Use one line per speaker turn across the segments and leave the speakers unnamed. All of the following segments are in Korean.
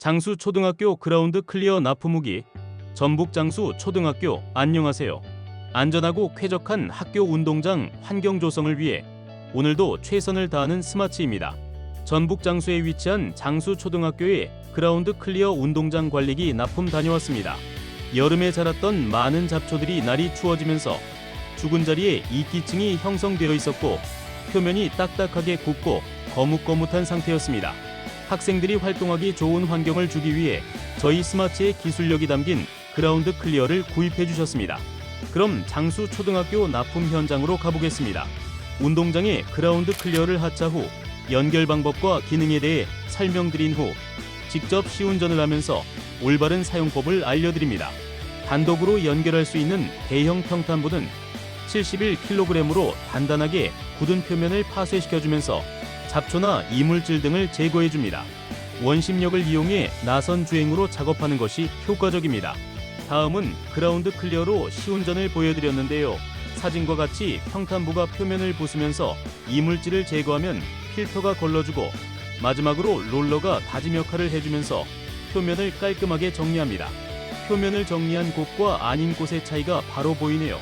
장수 초등학교 그라운드 클리어 납품후기 전북 장수 초등학교 안녕하세요. 안전하고 쾌적한 학교 운동장 환경 조성을 위해 오늘도 최선을 다하는 스마츠입니다. 전북 장수에 위치한 장수 초등학교에 그라운드 클리어 운동장 관리기 납품 다녀왔습니다. 여름에 자랐던 많은 잡초들이 날이 추워지면서 죽은 자리에 이끼층이 형성되어 있었고 표면이 딱딱하게 굳고 거뭇거뭇한 상태였습니다. 학생들이 활동하기 좋은 환경을 주기 위해 저희 스마츠의 기술력이 담긴 그라운드 클리어를 구입해 주셨습니다. 그럼 장수 초등학교 납품 현장으로 가보겠습니다. 운동장에 그라운드 클리어를 하차 후 연결 방법과 기능에 대해 설명드린 후 직접 시운전을 하면서 올바른 사용법을 알려드립니다. 단독으로 연결할 수 있는 대형 평탄부는 71kg으로 단단하게 굳은 표면을 파쇄시켜주면서 잡초나 이물질 등을 제거해줍니다. 원심력을 이용해 나선 주행으로 작업하는 것이 효과적입니다. 다음은 그라운드 클리어로 시운전을 보여드렸는데요. 사진과 같이 평탄부가 표면을 부수면서 이물질을 제거하면 필터가 걸러주고 마지막으로 롤러가 다짐 역할을 해주면서 표면을 깔끔하게 정리합니다. 표면을 정리한 곳과 아닌 곳의 차이가 바로 보이네요.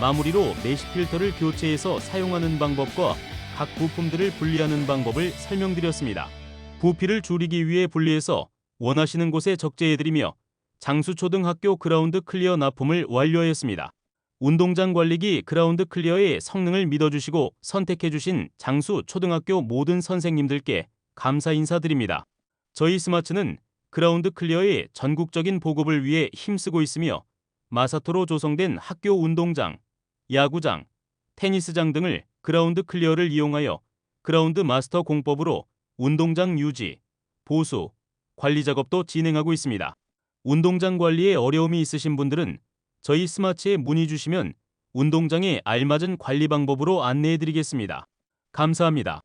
마무리로 메시 필터를 교체해서 사용하는 방법과 각 부품들을 분리하는 방법을 설명드렸습니다. 부피를 줄이기 위해 분리해서 원하시는 곳에 적재해드리며 장수초등학교 그라운드 클리어 납품을 완료하였습니다. 운동장 관리기 그라운드 클리어의 성능을 믿어주시고 선택해주신 장수초등학교 모든 선생님들께 감사 인사드립니다. 저희 스마츠는 그라운드 클리어의 전국적인 보급을 위해 힘쓰고 있으며 마사토로 조성된 학교 운동장, 야구장, 테니스장 등을 그라운드 클리어를 이용하여 그라운드 마스터 공법으로 운동장 유지, 보수, 관리 작업도 진행하고 있습니다. 운동장 관리에 어려움이 있으신 분들은 저희 스마츠에 문의 주시면 운동장에 알맞은 관리 방법으로 안내해 드리겠습니다. 감사합니다.